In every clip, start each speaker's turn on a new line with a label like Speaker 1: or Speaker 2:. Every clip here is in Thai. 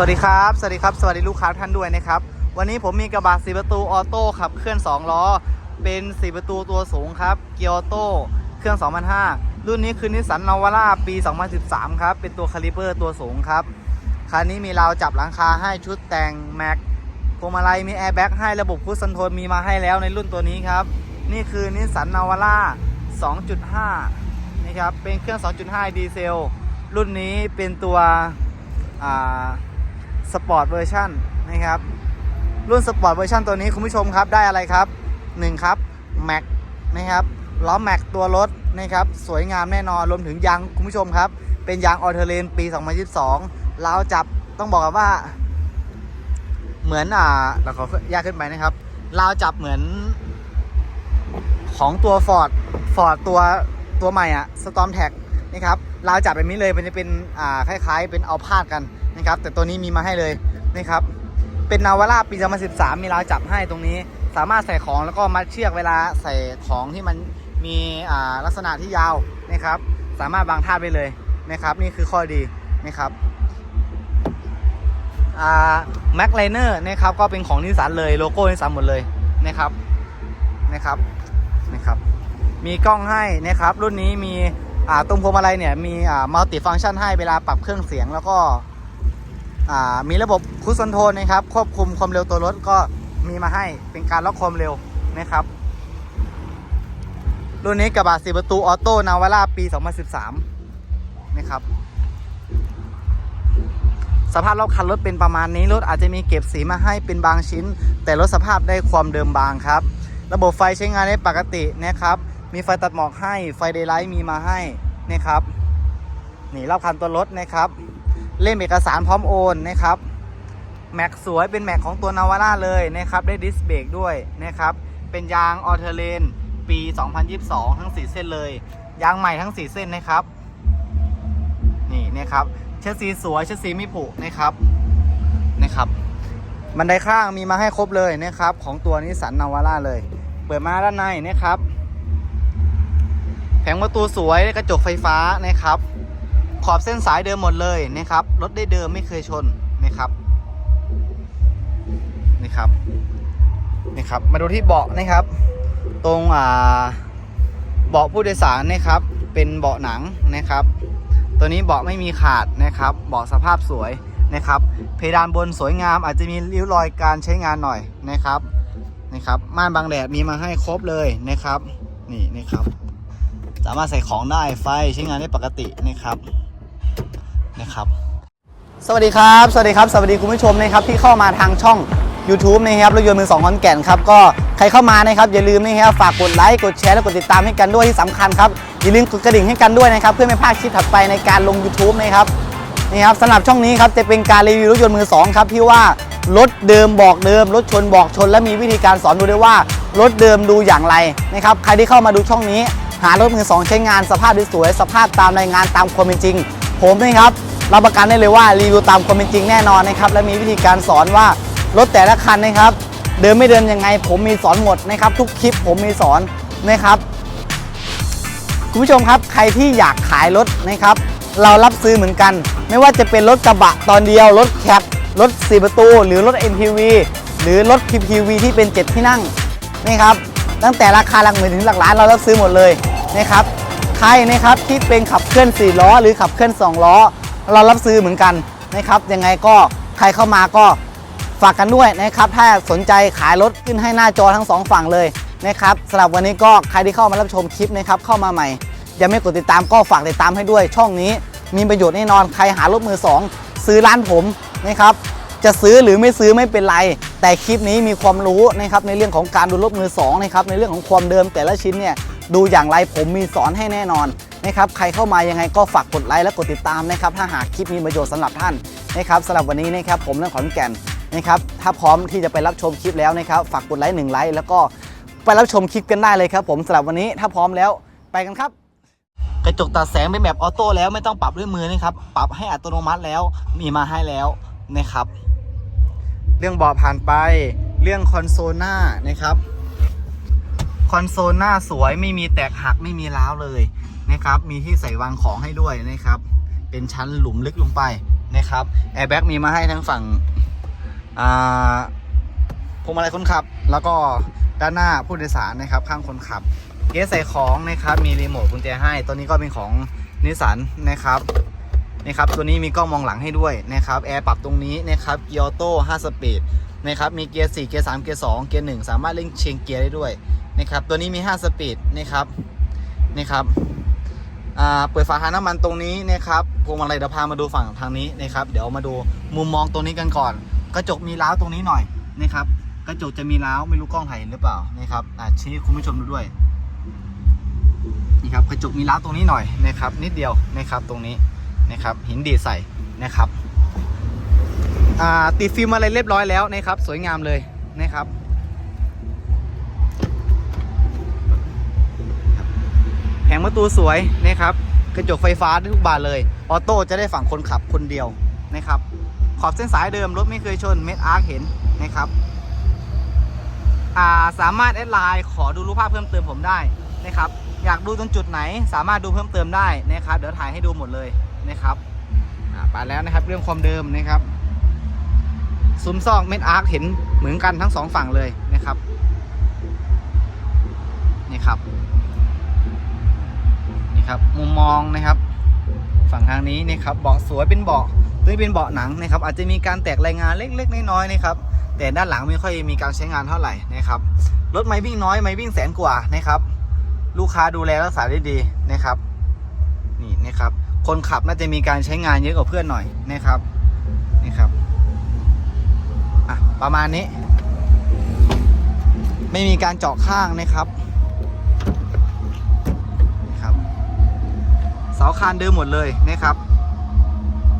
Speaker 1: สวัสดีครับ สวัสดีครับ สวัสดีลูกค้าท่านด้วยนะครับ วันนี้ผมมีกระบะ4ประตูออโต้ขับเคลื่อน 2 ล้อ เป็น4ประตูตัวสูงครับ เกียร์ออโต้ เครื่อง 2005 รุ่นนี้คือนิสสันนาวาร่าปี 2013 ครับ เป็นตัวคาลิเบอร์ตัวสูงครับ คันนี้มีราวจับหลังคาให้ชุดแต่งแม็กพวงมาลัยมีแอร์แบ็กให้ระบบพุชซันโทนมีมาให้แล้วในรุ่นตัวนี้ครับ นี่คือนิสสันนาวาร่า 2.5นี่ครับ เป็นเครื่อง 2.5 ดีเซล รุ่นนี้เป็นตัวอ่า สปอร์ตเวอร์ชันนะครับ รุ่นสปอร์ตเวอร์ชันตัวนี้คุณผู้ชมครับได้อะไรครับ1ครับแม็กนะครับล้อแม็กตัวรถนะครับสวยงามแน่นอนรวมถึงยางคุณผู้ชมครับ เป็นยางออเทเลนปี 2022เราวจับต้องบอกว่า เหมือนอ่าเราขอยากขึ้นไปนะครับเราวจับเหมือนของตัว Ford Ford ตัวตัวใหม่อะ Storm Tag นะครับเราวจับแบบนี้เลยมันจะเป็นอ่าคล้าย ๆ เป็นเอาพาดกัน นะครับ แต่ตัวนี้มีมาให้เลยนะครับ เป็นนาวาร่าปี 2013 มีราวจับให้ตรงนี้ สามารถใส่ของแล้วก็มัดเชือกเวลาใส่ของที่มันมีลักษณะที่ยาวนะครับ สามารถบางท่าได้เลยนะครับ นี่คือข้อดีนะครับแม็กไลเนอร์นะครับก็เป็นของนิสสันเลยโลโก้นิสสันหมดเลยนะครับนะครับนะครับ มีกล้องให้นะครับ รุ่นนี้มีอ่าตรงพวงมาลัยเนี่ยมีมัลติฟังก์ชันให้เวลาปรับเครื่องเสียงแล้วก็ มีระบบคูส c อนโทรนะครับ ควบคุมความเร็วตัวรถก็มีมาให้เป็นการล็อกความเร็วนะครับ รุ่นนี้กระบะสีประตูออโต้นาวาร่าปี 2013 นะครับ สภาพรอบคันรถเป็นประมาณนี้ รถอาจจะมีเก็บสีมาให้เป็นบางชิ้น แต่รถสภาพได้ความเดิมบางครับ ระบบไฟใช้งานได้ปกตินะครับ มีไฟตัดหมอกให้ไฟเดย์ไลท์มีมาให้นะครับนี่รอบคันตัวรถนะครับ เล่มเอกสารพร้อมโอนนะครับแม็กสวยเป็นแม็กของตัวนาวาร่าเลยนะครับ ได้ดิสเบรกด้วยนะครับ เป็นยางออเทเลนปี 2022 ทั้ง 4 เส้นเลย ยางใหม่ทั้ง 4 เส้นนะครับ นี่นะครับเชสซีสวยเชสซีไม่ผุนะครับนะครับบันไดข้างมีมาให้ครบเลยนะครับ ของตัวนิสสันนาวาร่าเลย เปิดมาด้านในนะครับ แผงประตูสวยกระจกไฟฟ้านะครับ ขอบเส้นสายเดิมหมดเลยนะครับ รถได้เดิมไม่เคยชนนะครับนี่ครับนี่ครับ มาดูที่เบาะนะครับ ตรงอ่าเบาะผู้โดยสารนะครับ เป็นเบาะหนังนะครับ ตัวนี้เบาะไม่มีขาดนะครับ เบาะสภาพสวยนะครับ เพดานบนสวยงามอาจจะมีริ้วรอยการใช้งานหน่อยนะครับนะครับม่านบังแดดมีมาให้ครบเลยนะครับ นี่นะครับ สามารถใส่ของได้ไฟใช้งานได้ปกตินะครับ นะครับ สวัสดีครับ สวัสดีครับ สวัสดีคุณผู้ชมนะครับที่เข้ามาทางช่อง YouTube นะครับรถยนต์มือสองคอนแก่นครับก็ใครเข้ามานะครับอย่าลืมนะครับฝากกดไลค์กดแชร์และกดติดตามให้กันด้วยที่สำคัญครับอย่าลืมกดกระดิ่งให้กันด้วยนะครับ เพื่อไม่พลาดคลิปถัดไปในการลง YouTube นะครับนี่ครับสำหรับช่องนี้ครับจะเป็นการรีวิวรถยนต์มือสองครับที่ว่ารถเดิมบอกเดิมรถชนบอกชน และมีวิธีการสอนดูด้วยว่ารถเดิมดูอย่างไรนะครับใครที่เข้ามาดูช่องนี้ หารถมือสองใช้งานสภาพสวยสภาพตามรายงานตามความเป็นจริง ผมนะครับรับประกันได้เลยว่ารีวิวตามความเป็นจริงแน่นอนนะครับและมีวิธีการสอนว่ารถแต่ละคันนะครับ เดินไม่เดินยังไง ผมมีสอนหมดนะครับ ทุกคลิปผมมีสอนนะครับคุณผู้ชมครับใครที่อยากขายรถนะครับ เรารับซื้อเหมือนกัน ไม่ว่าจะเป็นรถกระบะตอนเดียว รถแคปรถ4ประตู หรือรถ MPV หรือรถ PPV ที่เป็น 7 ที่นั่งนะครับตั้งแต่ราคาหลักหมื่นถึงหลักล้านเรารับซื้อหมดเลยนะครับ ใครนะครับที่เป็นขับเคลื่อน 4 ล้อ หรือขับเคลื่อน 2 ล้อ เรารับซื้อเหมือนกันนะครับยังไงก็ใครเข้ามาก็ฝากกันด้วยนะครับถ้าสนใจขายรถขึ้นให้หน้าจอทั้งสองฝั่งเลยนะครับสำหรับวันนี้ก็ใครที่เข้ามารับชมคลิปนะครับเข้ามาใหม่ยังไม่กดติดตามก็ฝากติดตามให้ด้วย ช่องนี้มีประโยชน์แน่นอนใครหารถมือสองซื้อร้านผมนะครับจะซื้อหรือไม่ซื้อไม่เป็นไร แต่คลิปนี้มีความรู้นะครับในเรื่องของการดูรถมือสองนะครับในเรื่องของความเดิมแต่ละชิ้นเนี่ย ดูอย่างไรผมมีสอนให้แน่นอนนะครับใครเข้ามายังไงก็ฝากกดไลค์และกดติดตามนะครับถ้าหากคลิปมีประโยชน์สำหรับท่านนะครับสำหรับวันนี้นะครับผมเรื่องขอนแก่นนะครับถ้าพร้อมที่จะไปรับชมคลิปแล้วนะครับฝากกดไลค์หนึ่งไลค์แล้วก็ไปรับชมคลิปกันได้เลยครับ ผมสำหรับวันนี้ถ้าพร้อมแล้วไปกันครับกระจกตัดแสงเป็นแบบออโต้แล้วไม่ต้องปรับด้วยมือนะครับปรับให้อัตโนมัติแล้วมีมาให้แล้วนะครับ เรื่องเบาะผ่านไป เรื่องคอนโซลหน้านะครับ คอนโซลหน้าสวยไม่มีแตกหักไม่มีร้าวเลยนะครับ มีที่ใส่วางของให้ด้วยนะครับ เป็นชั้นหลุมลึกลงไปนะครับแอร์แบ็กมีมาให้ทั้งฝั่งอ่าพวงมาลัยคนขับ แล้วก็ด้านหน้าผู้โดยสารนะครับ ข้างคนขับเกสใส่ของนะครับ มีรีโมทกุญแจให้ ตัวนี้ก็เป็นของนิสสันนะครับนะครับ ตัวนี้มีกล้องมองหลังให้ด้วยนะครับแอร์ปรับตรงนี้นะครับเกียร์ออโต้5สปีดนะครับ มีเกียร์4เกียร์3เกียร์2เกียร์1สามารถเล่นเชียงเกียร์ได้ด้วย นะครับ ตัวนี้มี 5 สปีดนะครับนะครับอ่าเปิดฝาท้าน้ำมันตรงนี้นะครับพวงมาลัยเดี๋ยวพามาดูฝั่งทางนี้นะครับ เดี๋ยวมาดูมุมมองตรงนี้กันก่อน กระจกมีล้าวตรงนี้หน่อยนะครับ กระจกจะมีล้าวไม่รู้กล้องถ่ายเห็นหรือเปล่านะครับอ่าชี้ให้คุณผู้ชมดูด้วยนี่ครับกระจกมีล้าวตรงนี้หน่อยนะครับ นิดเดียวนะครับตรงนี้นะครับหินดีใส่นะครับอ่าติดฟิล์มอะไรเรียบร้อยแล้วนะครับ สวยงามเลยนะครับ แผงประตูสวยนะครับ กระจกไฟฟ้าทุกบานเลย ออโต้จะได้ฝั่งคนขับคนเดียวนะครับ ขอบเส้นสายเดิมรถไม่เคยชนเม็ดอาร์คเห็นนะครับาสามารถแอดไลน์ขอดูรูปภาพเพิ่มเติมผมได้นะครับ อยากดูตรงจุดไหน สามารถดูเพิ่มเติมได้นะครับ เดี๋ยวถ่ายให้ดูหมดเลยนะครับอ่าไปแล้วนะครับเรื่องความเดิมนะครับซุ้มซอกเม็ดอาร์คเห็นเหมือนกันทั้งสองฝั่งเลยนะครับนี่ครับ ครับมุมมองนะครับ ฝั่งทางนี้นะครับเบาะสวยเป็นเบาะตัวนี้เป็นเบาะหนังนะครับ อาจจะมีการแตกรายงานเล็กๆน้อยๆนะครับแต่ด้านหลังไม่ค่อยมีการใช้งานเท่าไหร่นะครับรถไม่วิ่งน้อยไม่วิ่งแสนกว่านะครับลูกค้าดูแลรักษาได้ดีนะครับนี่นะครับ คนขับน่าจะมีการใช้งานเยอะกว่าเพื่อนหน่อยนะครับนี่ครับอะประมาณนี้ ไม่มีการเจาะข้างนะครับ เสาคานเดิมหมดเลยนะครับ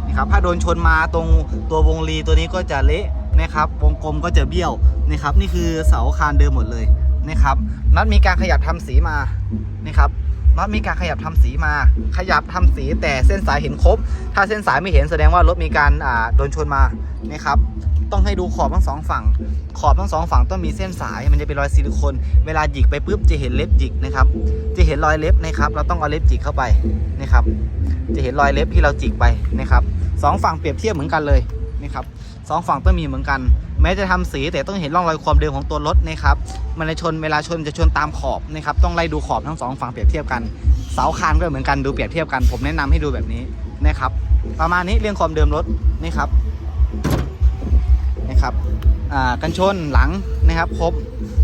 Speaker 1: นี่ครับถ้าโดนชนมาตรงตัววงรีตัวนี้ก็จะเละนะครับวงกลมก็จะเบี้ยวนะครับ นี่คือเสาคานเดิมหมดเลยนะครับน็อตมีการขยับทำสีมานะครับน็อตมีการขยับทำสีมา ขยับทำสีแต่เส้นสายเห็นครบ ถ้าเส้นสายไม่เห็นแสดงว่ารถมีการอ่าโดนชนมานะครับ ต้องให้ดูขอบทั้งสองฝั่ง ขอบทั้งสองฝั่งต้องมีเส้นสาย มันจะเป็นรอยซิลิโคน เวลาหยิกไปปุ๊บจะเห็นเล็บหยิกนะครับ จะเห็นรอยเล็บนะครับ เราต้องเอาเล็บจิกเข้าไปนะครับ จะเห็นรอยเล็บที่เราจิกไปนะครับสองฝั่งเปรียบเทียบเหมือนกันเลยนะครับสองฝั่งต้องมีเหมือนกัน แม้จะทำสีแต่ต้องเห็นร่องรอยความเดิมของตัวรถนะครับ มันจะชนเวลาชนจะชนตามขอบนะครับ ต้องไล่ดูขอบทั้งสองฝั่งเปรียบเทียบกัน เสาคานก็เหมือนกันดูเปรียบเทียบกัน ผมแนะนำให้ดูแบบนี้นะครับ ประมาณนี้เรื่องความเดิมรถนะครับ นะครับกันชนหลังนะครับครบ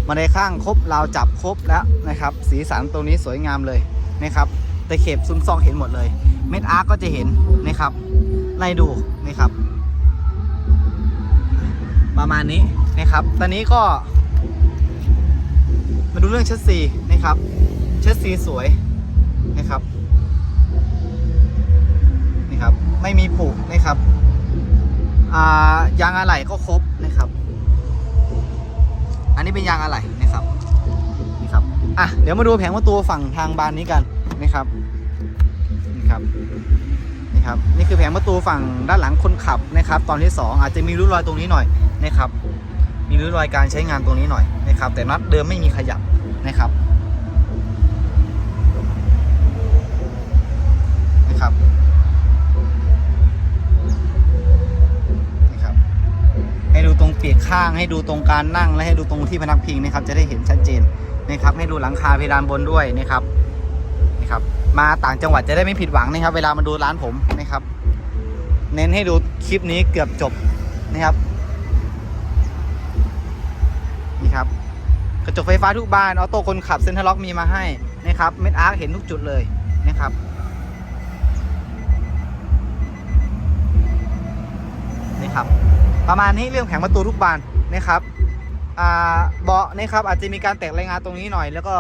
Speaker 1: มาในข้างครบราวจับครบแล้วนะครับ สีสันตรงนี้สวยงามเลยนะครับตะเข็บซุ้มซองเห็นหมดเลย เม็ดอาร์ก็จะเห็นนะครับไล่ดูนะครับ ประมาณนี้นะครับ ตอนนี้ก็ มาดูเรื่องเชัดซีนะครับเชัดซีสวยนะครับนี่ครับ ไม่มีผุนะครับ ยางอะไหล่ก็ครบนะครับ อันนี้เป็นยางอะไหล่นะครับนี่ครับอะเดี๋ยวมาดูแผงประตูฝั่งทางบานนี้กันนะครับนี่ครับนี่ครับนี่คือแผงประตูฝั่งด้านหลังคนขับนะครับ ตอนที่สองอาจจะมีริ้วรอยตรงนี้หน่อยนะครับ มีริ้วรอยการใช้งานตรงนี้หน่อยนะครับ แต่น็อตเดิมไม่มีขยับนะครับนะครับนี่ครับ ให้ดูตรงปีกข้าง ให้ดูตรงการนั่ง และให้ดูตรงที่พนักพิงนะครับ จะได้เห็นชัดเจนนะครับ ให้ดูหลังคาเพดานบนด้วยนะครับนี่ครับ มาต่างจังหวัดจะได้ไม่ผิดหวังนะครับ เวลามาดูร้านผมนะครับ เน้นให้ดูคลิปนี้เกือบจบนะครับนี่ครับกระจกไฟฟ้าทุกบานออโต้คนขับเซ็นทรัลล็อกมีมาให้นะครับเม็ดอาร์คเห็นทุกจุดเลยนะครับนี่ครับ ประมาณนี้เรื่องแผงประตูทุกบานนะครับอ่าเบาะนะครับอาจจะมีการแตกรายงานตรงนี้หน่อย แล้วก็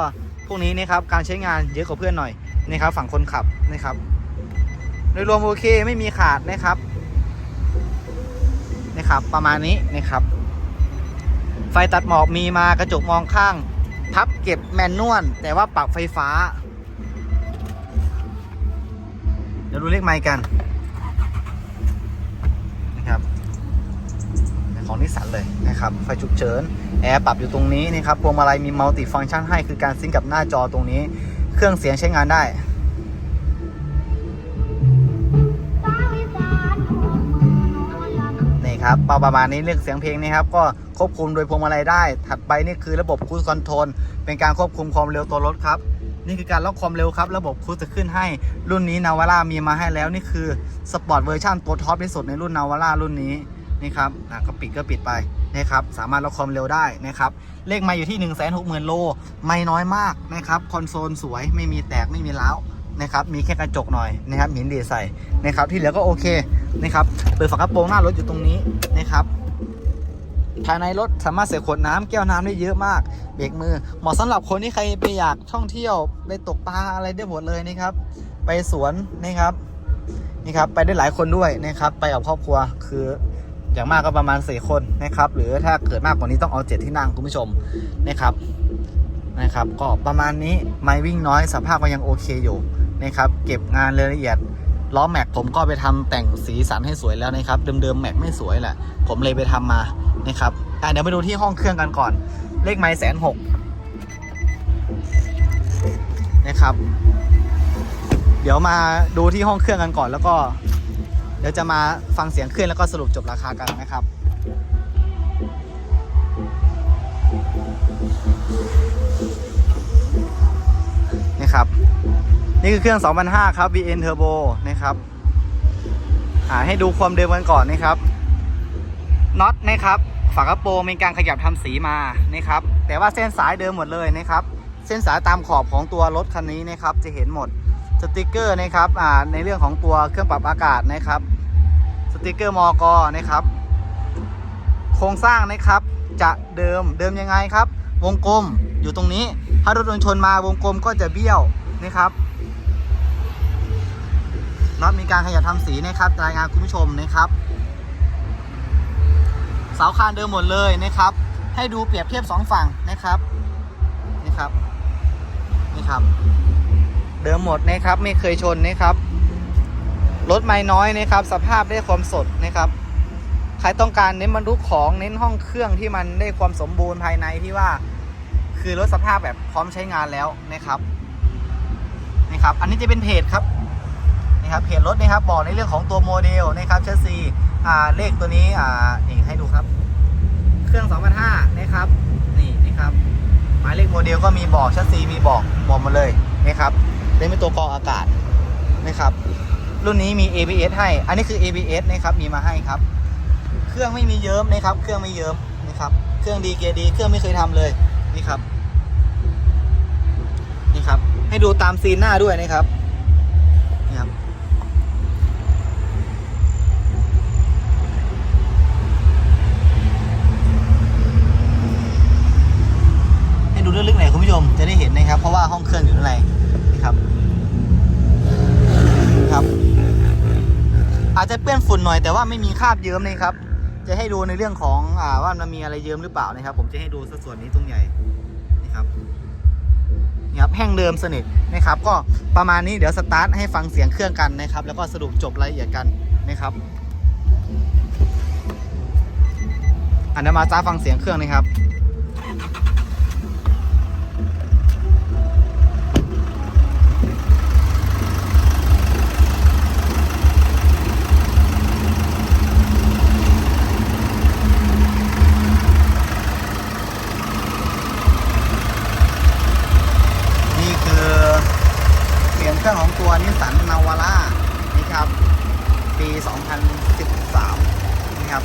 Speaker 1: พวกนี้นะครับการใช้งานเยอะกว่าเพื่อนหน่อยนะครับฝั่งคนขับนะครับโดยรวมโอเคไม่มีขาดนะครับนะครับ ประมาณนี้นะครับ ไฟตัดหมอกมีมากระจกมองข้าง พับเก็บแมนนวลแต่ว่าปรับไฟฟ้า เดี๋ยวดูเลขไมค์กันนะครับเป็น ของนิสสันเลยนะครับ ไฟฉุกเฉิน แอร์ปรับอยู่ตรงนี้นะครับ พวงมาลัยมีมัลติฟังก์ชันให้ คือการซิงก์กับหน้าจอตรงนี้ เครื่องเสียงใช้งานได้ครับประมาณนี้เรื่องเสียงเพลงนะครับก็ควบคุมโดยพวงมาลัยได้ ถัดไปนี่คือระบบคู i คอนโทรลเป็นการควบคุมความเร็วตัวรถครับ นี่คือการล็อกความเร็วครับ ระบบคู i จะขึ้นให้ รุ่นนี้นาวาร่ามีมาให้แล้วนี่คือสปอร์ตเวอร์ชันตัวท็อปที่สุดในรุ่นนาวาร่ารุ่นนี้ นี่ครับอะก็ปิดก็ปิดไปนะครับสามารถล็อกความเร็วได้นะครับเลขไมาอยู่ที่ 1 6 0 0 0 0 โล ไม่น้อยมากนะครับคอนโซลสวยไม่มีแตกไม่มีร้าวนะครับมีแค่กระจกหน่อยนะครับหินดีใส่นะครับที่เหลือก็โอเคนะครับเปิดฝากระโปรงหน้ารถอยู่ตรงนี้นะครับภายในรถสามารถใส่ขวดน้ำแก้วน้ำได้เยอะมาก เบรกมือ เหมาะสำหรับคนที่ใครไปอยากท่องเที่ยวไปตกปลาอะไรได้หมดเลยนะครับ ไปสวนนะครับนี่ครับ ไปได้หลายคนด้วยนะครับ ไปกับครอบครัวคือ อย่างมากก็ประมาณ4คนนะครับ หรือถ้าเกิดมากกว่านี้ต้องเอาเจ็ดที่นั่งคุณผู้ชมนะครับนะครับ ก็ประมาณนี้ไม่วิ่งน้อยสภาพก็ยังโอเคอยู่นะครับ เก็บงานรายละเอียดล้อแม็กผมก็ไปทำแต่งสีสันให้สวยแล้วนะครับ เดิมๆแม็กไม่สวยแหละ ผมเลยไปทำมานะครับอ่เดี๋ยวไปดูที่ห้องเครื่องกันก่อน เลขไม้แสนหกนะครับ เดี๋ยวมาดูที่ห้องเครื่องกันก่อนแล้วก็ ดี๋ยวจะมาฟังเสียงเครื่องแล้วก็สรุปจบราคากันนะครับนี่ครับ นี่คือเครื่อง 2005 ครับ VN Turbo นะครับอ่าให้ดูความเดิมกันก่อนนะครับน็อตนะครับฝากระโปรงมีการขยับทำสีมานะครับ แต่ว่าเส้นสายเดิมหมดเลยนะครับ เส้นสายตามขอบของตัวรถคันนี้นะครับ จะเห็นหมด สติกเกอร์นะครับอ่าในเรื่องของตัวเครื่องปรับอากาศนะครับ สติกเกอร์มอกนะครับ โครงสร้างนะครับจะเดิมเดิมยังไงครับ วงกลมอยู่ตรงนี้ ถ้ารถยนต์ชนมาวงกลมก็จะเบี้ยวนะครับน็อตมีการขยับทำสีนะครับรายงานคุณผู้ชมนะครับเสาคานเดิมหมดเลยนะครับ ให้ดูเปรียบเทียบสองฝั่งนะครับนี่ครับนี่ครับ เดิมหมดนะครับ ไม่เคยชนนะครับ รถไม่น้อยนะครับ สภาพได้ความสดนะครับ ใครต้องการเน้นบรรทุกของเน้นห้องเครื่องที่มันได้ความสมบูรณ์ภายในที่ว่า คือรถสภาพแบบพร้อมใช้งานแล้วนะครับนี่ครับ อันนี้จะเป็นเพจครับนี่ครับเพจรถนะครับบอกในเรื่องของตัวโมเดลนะครับเชสซีอ่าเลขตัวนี้อ่านี่ให้ดูครับ เครื่อง2005นะครับนี่นะครับหมายเลขโมเดลก็มีบอกเชสซีมีบอกบอกหมาเลยนะครับ เล่นเป็นตัวกรองอากาศนะครับ รุ่นนี้มี ABS ให้ อันนี้คือ ABS นะครับมีมาให้ครับ เครื่องไม่มีเยิ้มนะครับ เครื่องไม่เยิ้มนะครับ เครื่องดีเกียร์ดี เครื่องไม่เคยทำเลยนี่ครับ นี่ครับ ให้ดูตามซีนหน้าด้วยนะครับนี่ครับให้ดูลึกๆหน่อยคุณผู้ชมจะได้เห็นนะครับ เพราะว่าห้องเครื่องอยู่ด้านใน ครับครับ อาจจะเปื้อนฝุ่นหน่อยแต่ว่าไม่มีคราบเยิ้มนะครับ จะให้ดูในเรื่องของอ่าว่ามันมีอะไรเยิ้มหรือเปล่านะครับ ผมจะให้ดูสัดส่วนนี้ตรงใหญ่นี่ครับนี่ครับแห้งเดิมสนิทนะครับ ก็ประมาณนี้เดี๋ยวสตาร์ทให้ฟังเสียงเครื่องกันนะครับ แล้วก็สรุปจบรายละเอียดกันนะครับอันนี้มาจ้าฟังเสียงเครื่องนะครับ นี่คือเสียงเครื่องของตัวนิสสันนาวาร่านี่ครับ ปี 2013 นี่ครับ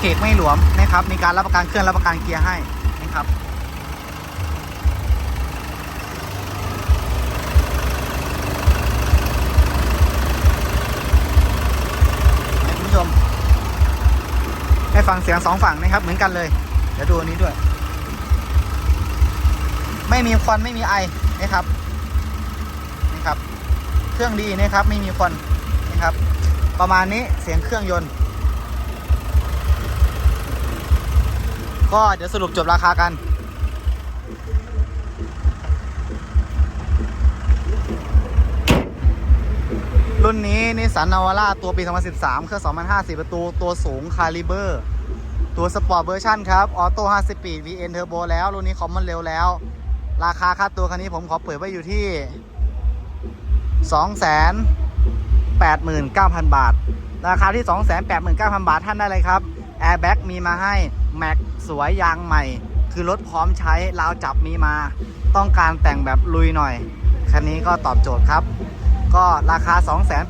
Speaker 1: เครื่องไม่เกไม่หลวมนะครับ มีการรับประกันเครื่องรับประกันเกียร์ให้นี่ครับคุณผู้ชมให้ฟังเสียงสองฝั่งนะครับ เหมือนกันเลย เดี๋ยวดูอันนี้ด้วย ไม่มีควันไม่มีไอนะครับนี่ครับ เครื่องดีนะครับ ไม่มีควันนะครับ ประมาณนี้เสียงเครื่องยนต์ ก็เดี๋ยวสรุปจบราคากันรุ่นนี้นิสันนาวาร่าตัวปี 2013 เครื่อง2050 ประตู ตัวสูงคาลิเบอร์ ตัวสปอร์ตเวอร์ชันครับ ออโต้5สปีด VN Turbo แล้ว รุ่นนี้คอมมันเร็วแล้ว ราคาค่าตัวคันนี้ผมขอเปิดไว้อยู่ที่ 289,000 บาท ราคาที่ 289,000 บาทท่านได้เลยครับ Airbag มีมาให้ แม็กสวยยางใหม่ คือรถพร้อมใช้ราวจับมีมา ต้องการแต่งแบบลุยหน่อย คันนี้ก็ตอบโจทย์ครับ ก็ราคา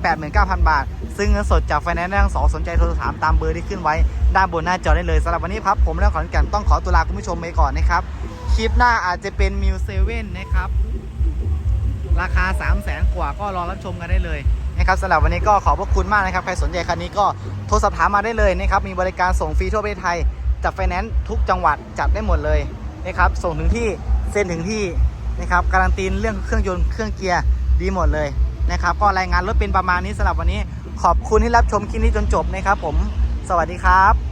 Speaker 1: 289,000 บาท ซึ่งเงินสดจากไฟแนนซ์ทั้งสองสนใจโทรถามตามเบอร์ที่ขึ้นไว้ ด้านบนหน้าจอได้เลยสำหรับวันนี้ครับ ผมและขอนแก่นต้องขอตัวลาคุณผู้ชมไปก่อนนะครับ คลิปหน้าอาจจะเป็นมิวเซเว่นนะครับ ราคา 3 0 0แสนกว่าก็รอรับชมกันได้เลยนะครับสำหรับวันนี้ก็ขอบพระคุณมากนะครับ ใครสนใจคันนี้ก็โทรสอบถามมาได้เลยนะครับ มีบริการส่งฟรีทั่วประเทศไทย จัดไฟแนนซ์ทุกจังหวัดจัดได้หมดเลยนะครับส่งถึงที่เซ็นถึงที่นะครับการันตีเรื่องเครื่องยนต์เครื่องเกียร์ดีหมดเลยนะครับก็รายงานรถเป็นประมาณนี้สำหรับวันนี้ ขอบคุณที่รับชมคลิปนี้จนจบนะครับผม สวัสดีครับ